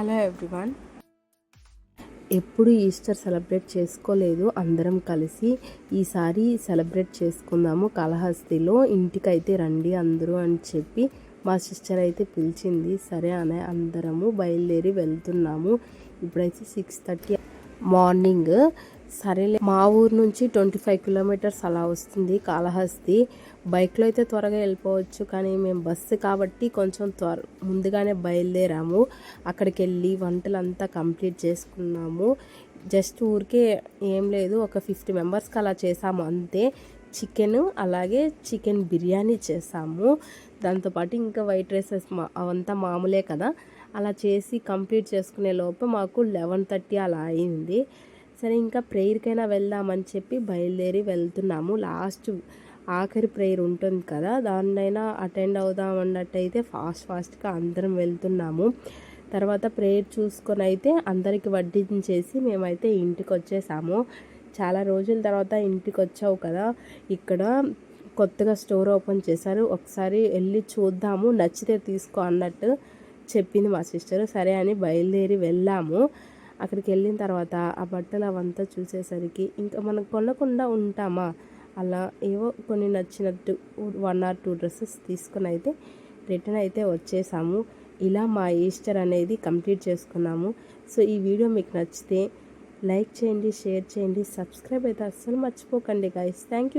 Hello everyone ఎప్పుడు Easter celebrate చేసుకోలేదు అందరం కలిసి ఈసారి సెలబ్రేట్ చేసుకుందాము కాళహస్తిలో. ఇంటికైతే రండి అందరూ అని చెప్పి మా సిస్టర్ అయితే పిలిచింది. సరే అనే అందరము బయలుదేరి వెళ్తున్నాము. ఇప్పుడైతే సిక్స్ థర్టీ మార్నింగ్ సరేలే. మా ఊరు నుంచి ట్వంటీ ఫైవ్ కిలోమీటర్స్ అలా వస్తుంది కాళహస్తి. బైక్లో అయితే త్వరగా వెళ్ళిపోవచ్చు కానీ మేము బస్సు కాబట్టి కొంచెం త్వర ముందుగానే బయలుదేరాము. అక్కడికి వెళ్ళి వంటలంతా కంప్లీట్ చేసుకున్నాము. జస్ట్ ఊరికే ఏం లేదు ఒక ఫిఫ్టీ మెంబర్స్కి అలా చేసాము అంతే. చికెన్ అలాగే చికెన్ బిర్యానీ చేసాము. దాంతోపాటు ఇంకా వైట్ రైసెస్ మా అవంతా మామూలే కదా. అలా చేసి కంప్లీట్ చేసుకునే లోపు మాకు లెవెన్ థర్టీ అలా అయింది. సరే ఇంకా ప్రేయర్కైనా వెళ్దామని చెప్పి బయలుదేరి వెళ్తున్నాము. లాస్ట్ ఆఖరి ప్రేయర్ ఉంటుంది కదా దాన్నైనా అటెండ్ అవుదాం అన్నట్టయితే ఫాస్ట్ ఫాస్ట్గా అందరం వెళ్తున్నాము. తర్వాత ప్రేయర్ చూసుకొని అయితే అందరికి వడ్డించేసి మేమైతే ఇంటికి వచ్చేసాము చాలా రోజుల తర్వాత ఇంటికి వచ్చావు కదా ఇక్కడ కొత్తగా స్టోర్ ఓపెన్ చేశారు. ఒకసారి వెళ్ళి చూద్దాము నచ్చితే తీసుకో అన్నట్టు చెప్పింది మా సిస్టర్. సరే అని బయలుదేరి వెళ్ళాము. అక్కడికి వెళ్ళిన తర్వాత ఆ బట్టలు అవంతా చూసేసరికి ఇంకా మనం కొనకుండా ఉంటామా? అలా ఏవో కొన్ని నచ్చినట్టు వన్ ఆర్ టూ డ్రెస్సెస్ తీసుకొని అయితే రిటర్న్ అయితే వచ్చేసాము. ఇలా మా ఈస్టర్ అనేది కంప్లీట్ చేసుకున్నాము. సో ఈ వీడియో మీకు నచ్చితే లైక్ చేయండి షేర్ చేయండి సబ్స్క్రైబ్ అయితే అస్సలు మర్చిపోకండి గైస్ థ్యాంక్ యూ